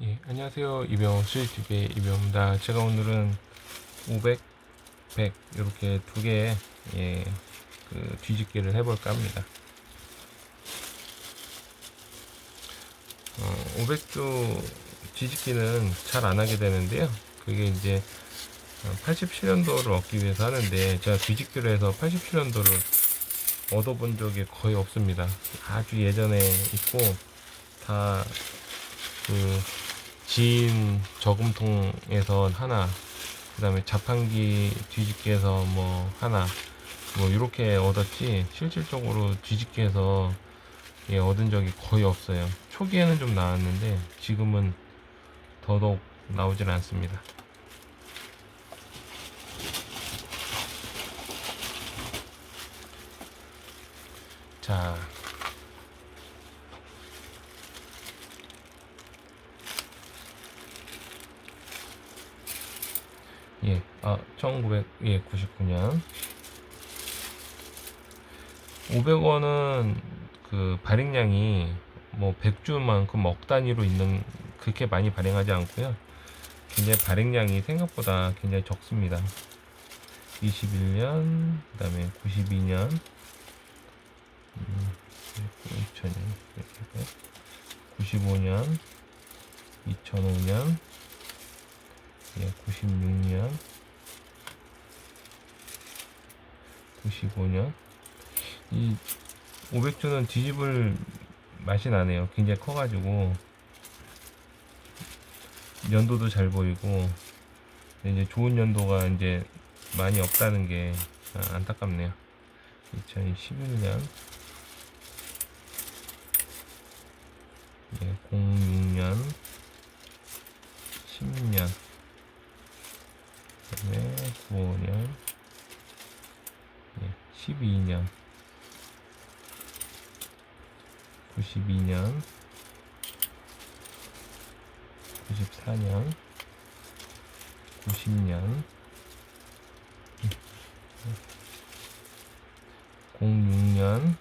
예, 안녕하세요. 이병 수익TV의 이병입니다. 제가 오늘은 500, 100 이렇게 두 개의 예, 그 뒤집기를 해볼까 합니다. 어, 500조 뒤집기는 잘 안 하게 되는데요. 그게 이제 87년도를 얻기 위해서 하는데 제가 뒤집기로 해서 87년도를 얻어본 적이 거의 없습니다. 아주 예전에 있고 다 그 지인 저금통에서 하나, 그 다음에 자판기 뒤집기에서 뭐 하나, 뭐 이렇게 얻었지 실질적으로 뒤집기에서 예, 얻은 적이 거의 없어요. 초기에는 좀 나왔는데 지금은 더더욱 나오질 않습니다. 자, 예, 아, 1999년. 500원은 그 발행량이 뭐 100주만큼 억 단위로 있는 그렇게 많이 발행하지 않고요. 굉장히 발행량이 생각보다 굉장히 적습니다. 21년, 그 다음에 92년, 음, 2000년, 95년, 2005년, 예, 96년, 95년. 이 500주는 뒤집을 맛이 나네요. 굉장히 커가지고 연도도 잘 보이고 이제 좋은 연도가 이제 많이 없다는 게 아, 안타깝네요. 2011년, 예, 06년, 10년. 그다음에 95년, 예, 12년, 92년, 94년, 90년, 06년,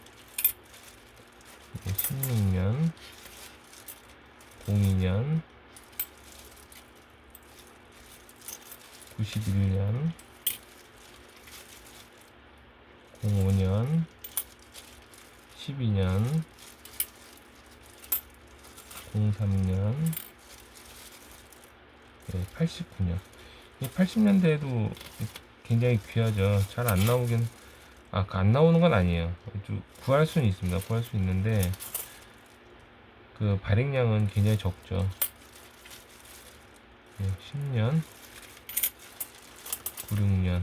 16년, 02년, 91년, 05년, 12년, 03년, 네, 89년. 이 80년대에도 굉장히 귀하죠. 잘 안 나오긴, 아, 안 나오는 건 아니에요. 좀 구할 수는 있습니다. 구할 수 있는데, 그 발행량은 굉장히 적죠. 네, 10년, 96년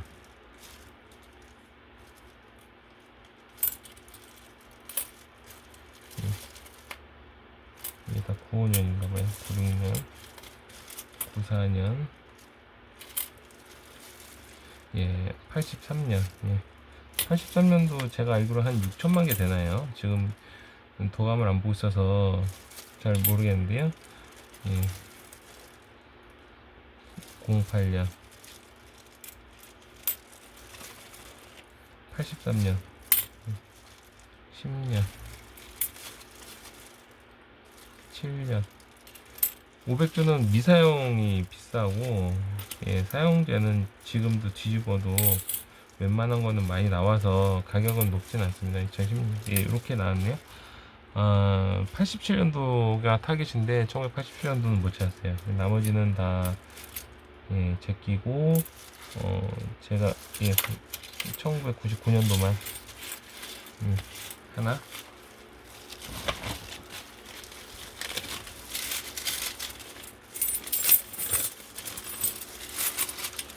이게 다 95년인가봐요. 96년 94년. 예 83년. 예. 83년도 제가 알기로 한 6천만 개 되나요? 지금 도감을 안 보고 있어서 잘 모르겠는데요. 예. 08년 83년. 10년. 7년. 500주는 미사용이 비싸고 예, 사용제는 지금도 뒤집어도 웬만한 거는 많이 나와서 가격은 높진 않습니다. 2016년 예, 이렇게 나왔네요. 아, 87년도가 타깃인데 1987년도는 못 찾았어요. 나머지는 다 예, 제끼고 어, 제가 예, 1999년도만 음, 하나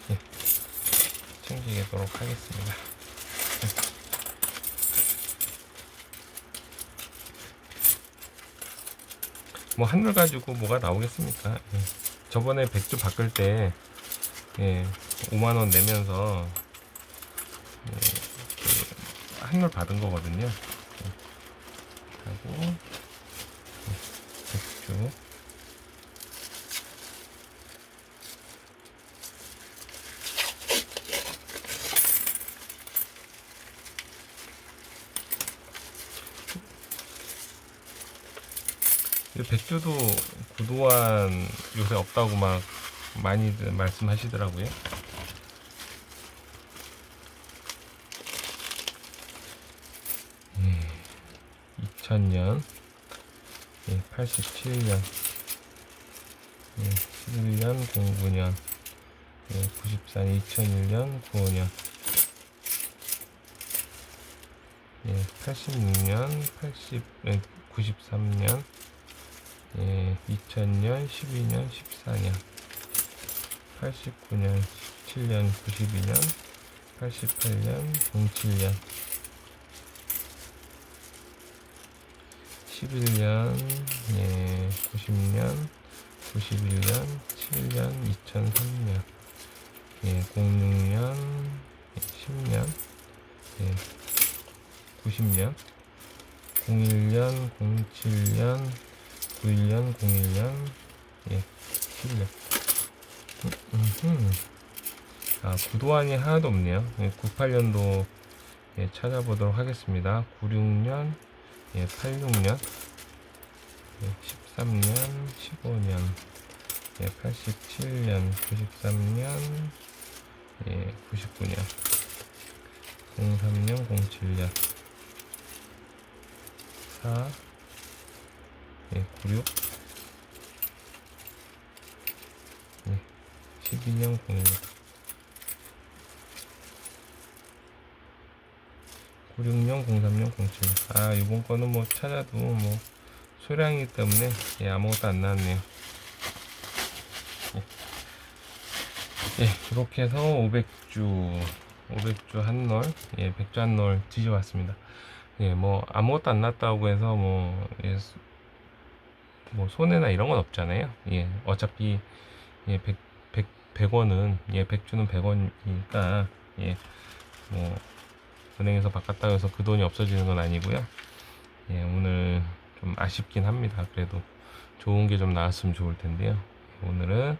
예, 챙기도록 하겠습니다. 뭐 한글 가지고 뭐가 나오겠습니까? 예. 저번에 백주 바꿀 때 예, 5만 원 내면서 예, 그 한물 받은 거거든요. 예. 하고 그 백주도 구도한 요새 없다고 막 많이들 말씀하시더라고요. 예, 2000년, 예, 87년, 예, 11년, 09년, 예, 94년, 2001년, 95년, 예, 86년, 80, 예, 93년, 예, 2000년, 12년, 14년, 89년, 17년, 92년, 88년, 07년, 11년, 예, 90년, 91년, 7년, 2003년, 예, 06년, 예, 10년, 예, 90년, 01년, 07년, 91년, 01년, 예, 11년. 음, 음흠. 아, 구도안이 하나도 없네요. 98년도 예, 찾아보도록 하겠습니다. 96년, 예, 86년, 예, 13년, 15년, 예, 87년, 93년, 예, 99년, 03년, 07년, 4, 예, 96, 예, 12년, 06, 96년, 03년, 07년. 아, 이번 거는 뭐 찾아도 뭐 소량이기 때문에 예, 아무것도 안 나왔네요. 예. 예, 이렇게 해서 500주, 500주 한롤, 예, 100주 한롤 뒤져봤습니다. 예, 뭐 아무것도 안 났다고 해서 뭐, 예, 수- 뭐 손해나 이런 건 없잖아요. 예, 어차피 예, 100, 100, 100원은 예, 100주는 100원이니까 예, 뭐 은행에서 바꿨다고 해서 그 돈이 없어지는 건 아니고요. 예, 오늘 좀 아쉽긴 합니다. 그래도 좋은 게 좀 나왔으면 좋을 텐데요. 오늘은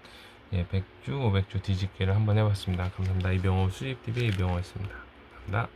예, 100주, 500주 뒤집기를 한번 해봤습니다. 감사합니다. 이병호 수집TV 이병호였습니다. 감사합니다.